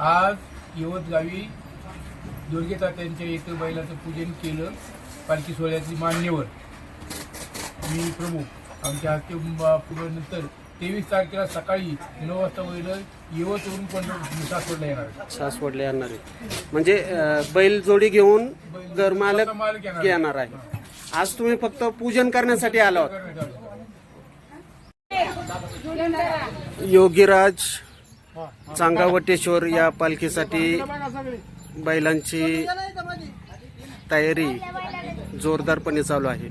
आज यवत गावी दुर्गे तात्यांच्या इथं बैलाचं पूजन केलं पालखी सोहळ्याची मान्यवर मी प्रमुख आमच्या हस्ते नंतर तेवीस तारखेला सकाळी नऊ वाजता बैल यवतवरून पंढरपूर सासवडला येणार आहे. सासवडला येणार आहे म्हणजे अं, बैल जोडी घेऊन घरमालक स्वतः मालक येणार आहे. येणार आहे आज तुम्ही फक्त पूजन करण्यासाठी आला होता करण्यात आलं. योगीराज चांगावटेश्वर या पालखीसाठी बैलांची तयारी जोरदारपणे चालू आहे.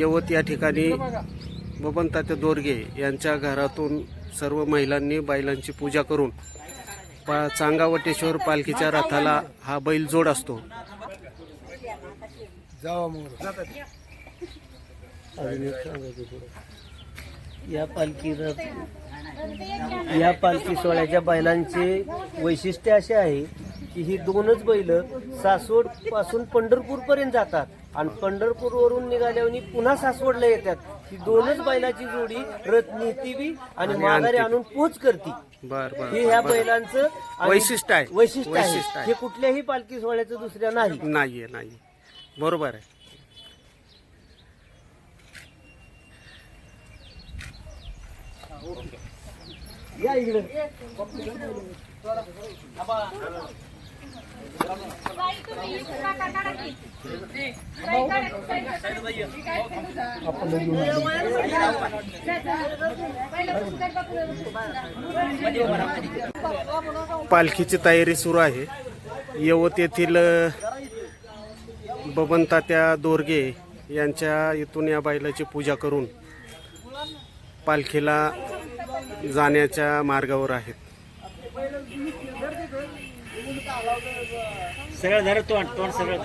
यवत या ठिकाणी बबन तात्या दोरगे यांच्या घरातून सर्व महिलांनी बैलांची पूजा करून पा चांगावटेश्वर पालखीच्या रथाला हा बैल जोड असतो. या पालखी रथ या पालखी सोहळ्याच्या बैलांचे वैशिष्ट्य असे आहे की ही दोनच बैल सासवडपासून पंढरपूर पर्यंत जातात आणि पंढरपूर वरून निघाल्यावर पुन्हा सासवडला येतात. ही दोनच बैलाची जोडी रथ नेती बी आणि माघारी आणून पोच करते. हे ह्या बैलांचं वैशिष्ट्य आहे. वैशिष्ट्य आहे. हे कुठल्याही पालखी सोहळ्याचं दुसऱ्या नाही. नाही बरोबर आहे. या इकडे. पालखीची तयारी सुरू आहे. यवत येथील अ, बबनतात्या दोरगे यांच्या इथून या बैलाची पूजा करून पालखीला जाण्याच्या मार्गावर आहेत. सगळं धर तोंड तोंड सगळं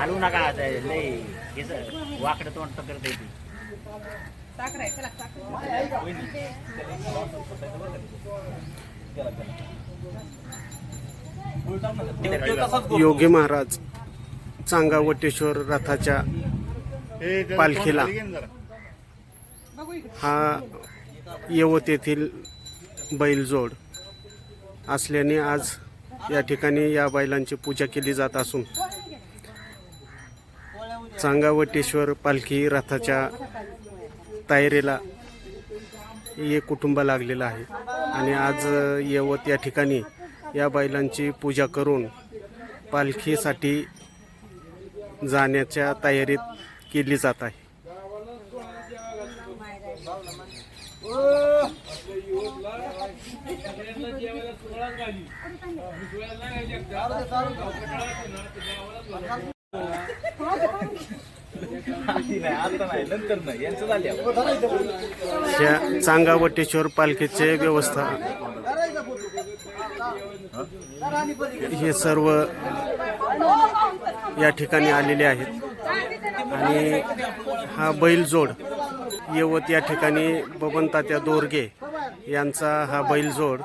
हलवू नका आता लय हेच वाकडं तोंड पकडता येते योगी महाराज चांगावटेश्वर रथाच्या पालखीला. हा यवत येथील बैलजोड असल्याने आज या ठिकाणी या बैलांची पूजा केली जात असून चांगावटेश्वर पालखी रथाच्या तयारीला एक कुटुंब लागलेलं आहे. आणि आज यवत या ठिकाणी या बैलांची पूजा करून पालखीसाठी जाण्याच्या तयारीत केली जात आहे. ह्या चांगावटेश्वर पालखीचे व्यवस्था हे सर्व या ठिकाणी आलेले आहेत. आणि हा बैलजोड यवत या ठिकाणी बबनतात्या दोरगे यांचा हा बैलजोड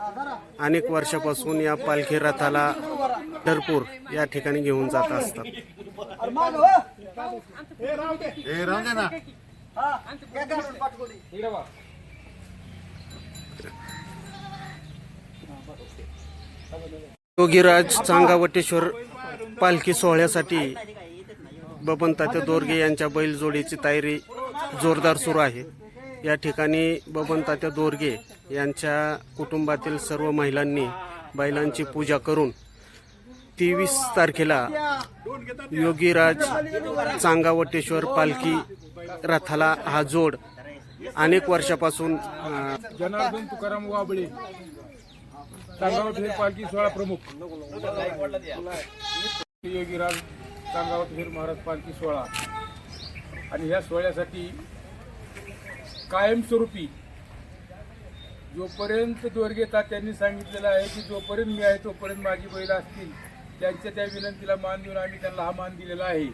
अनेक वर्षापासून या पालखी रथाला पंढरपूर या ठिकाणी घेऊन जात असतात. योगीराज चांगावटेश्वर पालखी सोहळ्यासाठी बबन तात्या दोरगे यांच्या बैलजोडीची तयारी जोरदार सुरू आहे. या ठिकाणी बबन तात्या दोरगे यांच्या कुटुंबातील सर्व महिलांनी बैलांची पूजा करून तेवीस तारखेला योगीराज चांगावटेश्वर पालखी रथाला हा जोड अनेक वर्षापासून जनार्दन तुकाराम वाबळे चांगावत हे पालखी सोहळा प्रमुख. योगीराज चांगावत वीर महाराज पालखी सोहळा. आणि ह्या सोहळ्यासाठी कायमस्वरूपी जोपर्यंत दोरगे त्यांनी सांगितलेलं आहे की जोपर्यंत मी आहे तोपर्यंत माझी बैल असतील त्यांच्या त्या विनंतीला मान देऊन आम्ही त्यांना हा मान दिलेला आहे.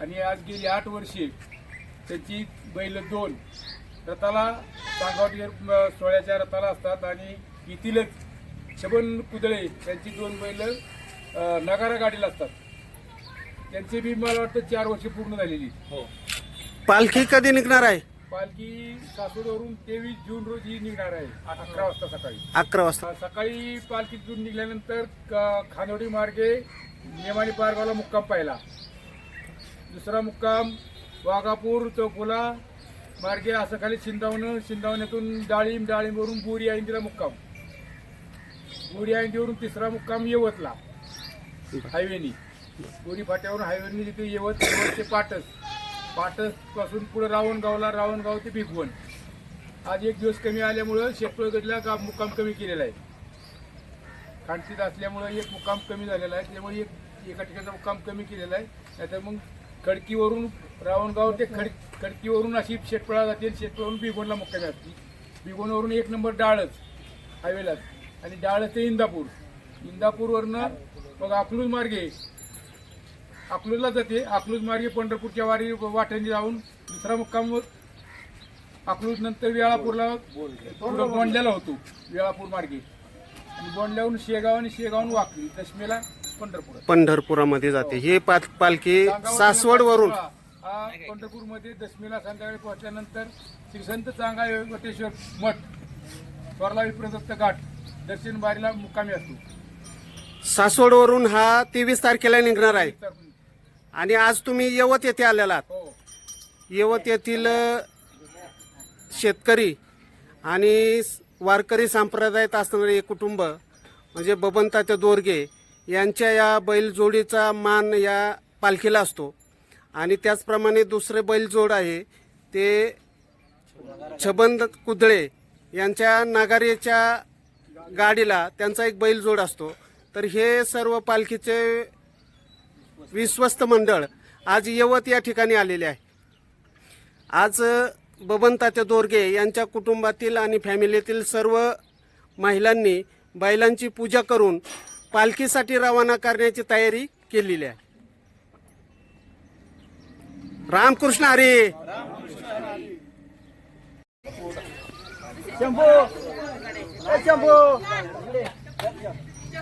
आणि आज गेली आठ वर्षे त्याची बैल दोन रथाला चांगावटी सोहळ्याच्या रथाला असतात आणि येथीलच छबन कुदळे त्यांची दोन बैल नगारा गाडीला असतात. त्यांची बी मला वाटतं चार वर्ष पूर्ण झालेली. पालखी कधी निघणार आहे? पालखी सासूरवरून तेवीस जून रोजी निघणार आहे अकरा वाजता सकाळी. अकरा वाजता. सकाळी पालखीतून निघाल्यानंतर क- खानोडी मार्गे नेमानी पारगावला मुक्काम पाहिला. दुसरा मुक्काम वाघापूर चौफुला मार्गे असं खाली शिंदावणं शिंदावण्यातून डाळिंब डाळिंबवरून बोरी आयंदीला मुक्काम. बोरी आयंदीवरून तिसरा मुक्काम यवतला. हायवेनी. दोन्ही फाट्यावरून हायवेनी तिथे येवत यवत ते पाटस. पाटसपासून पुढे रावणगावला रावणगाव ते भिगवण. आज एक दिवस कमी आल्यामुळं शेतकऱ्याला का मुक्काम कमी केलेला आहे. खांडशीत असल्यामुळं एक मुक्काम कमी झालेला आहे. त्यामुळे एक एका ठिकाणचा मुक्काम कमी केलेला आहे. नाहीतर मग खडकीवरून रावणगाव ते खड खडकीवरून अशी शेतपळा जाते आणि शेतपळावरून बिगोनला मुक्कामी असते बिगोणवरून एक नंबर डाळच हायवेलाच. आणि डाळच ते इंदापूर. इंदापूरवरनं मग अकलूज मार्गे अकलूजला जाते. अकलूज मार्गे पंढरपूरच्या वारी वाटेने जाऊन दुसरा मुक्काम अकलूज नंतर वेळापूरला पुढं गोंडल्याला होतो वेळापूर मार्गे. आणि गोंडल्याहून शेगाव आणि शेगावून वाकली दशमीला पंढरपूर. पंढरपुरामध्ये जाते. ही पाल पालखी सासवड वरून. हा पंढरपूरमध्ये दशमीला संध्याकाळी पोहोचल्यानंतर श्री संत चांगा वटेश्वर मठ स्वरला विप्रदत्त घाट दर्शन बारीला मुक्कामी असतो. सासवड वरून हा तेवीस तारखेला निघणार आहे. आणि आज तुम्ही यवत येथे आलेला आहात हो. यवत येथील शेतकरी आणि वारकरी संप्रदायात असणारे एक कुटुंब म्हणजे बबनतात्या दोरगे यांच्या या बैलजोडीचा मान या पालखीला असतो. आणि त्याचप्रमाणे दुसरे बैलजोड आहे ते छबंद कुदळे यांच्या नागारेच्या गाडीला त्यांचा एक बैलजोड असतो. तर हे सर्व पालखीचे विश्वस्त मंडळ आज यवत या ठिकाणी आलेले आहे. आज बबन तात्या दोरगे यांच्या कुटुंबातील आणि फॅमिलीतील सर्व महिलांनी बैलांची पूजा करून पालखीसाठी रवाना करण्याची तयारी केलेली आहे. रामकृष्ण हरी! शंभू! शंभू!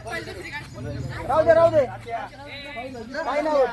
राहू दे राहू दे. काय नाही